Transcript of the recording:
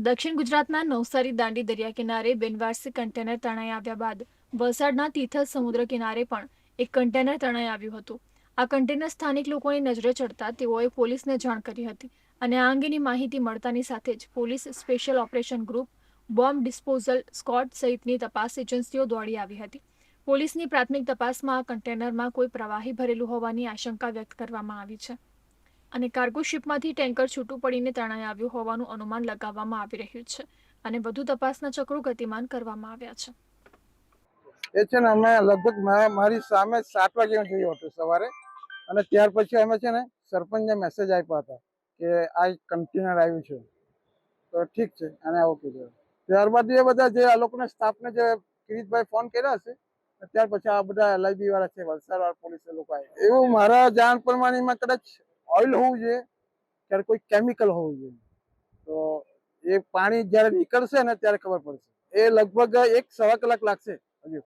દક્ષિણ ગુજરાતના નવસારી દાંડી દરિયા કિનારે બિનવારસી કન્ટેનર તણાઈ આવ્યા બાદ વલસાડના તિથલ સમુદ્ર કિનારે પણ એક કન્ટેનર તણાઈ આવ્યું હતું. આ કન્ટેનર સ્થાનિક લોકોની નજરે ચડતા તેઓએ પોલીસને જાણ કરી હતી અને આ અંગેની માહિતી મળતાની સાથે જ police special operation group bomb disposal squad સહિતની તપાસ એજન્સીઓ દોડી આવી હતી. પોલીસની પ્રાથમિક તપાસમાં આ કન્ટેનરમાં કોઈ પ્રવાહી ભરેલું હોવાની આશંકા વ્યક્ત કરવામાં આવી છે. અને કાર્ગો શિપમાંથી ટેન્કર છૂટું પડીને તણાઈ આવ્યું હોવાનું અનુમાન લગાવવામાં આવી રહ્યું છે અને વધુ તપાસના ચક્રો ગતિમાન કરવામાં આવ્યા છે. એ છે ને અમે લગભગ મારી સામે સાત વાગે જોયું હતું સવારે અને ત્યાર પછી અમે છે ને સરપંચને મેસેજ આપ્યા હતા કે આ કન્ટેનર આવ્યું છે. તો ઠીક છે અને આવું કીધું ત્યારબાદ એ બધા જે આ લોકોના સ્ટાફને જે કિરીટભાઈ ફોન કર્યા હશે, ત્યાર પછી આ બધા એલઆઈબી વાળા છે, વલસાડ વાળા પોલીસ લોકો આવ્યા. એવું મારા જાણ પ્રમાણેમાં કદાચ ઓઇલ હોવું જોઈએ, ત્યારે કોઈ કેમિકલ હોવું જોઈએ. તો એ પાણી જ્યારે નીકળશે ને ત્યારે ખબર પડશે. એ લગભગ એક સવા કલાક લાગશે, હજુ.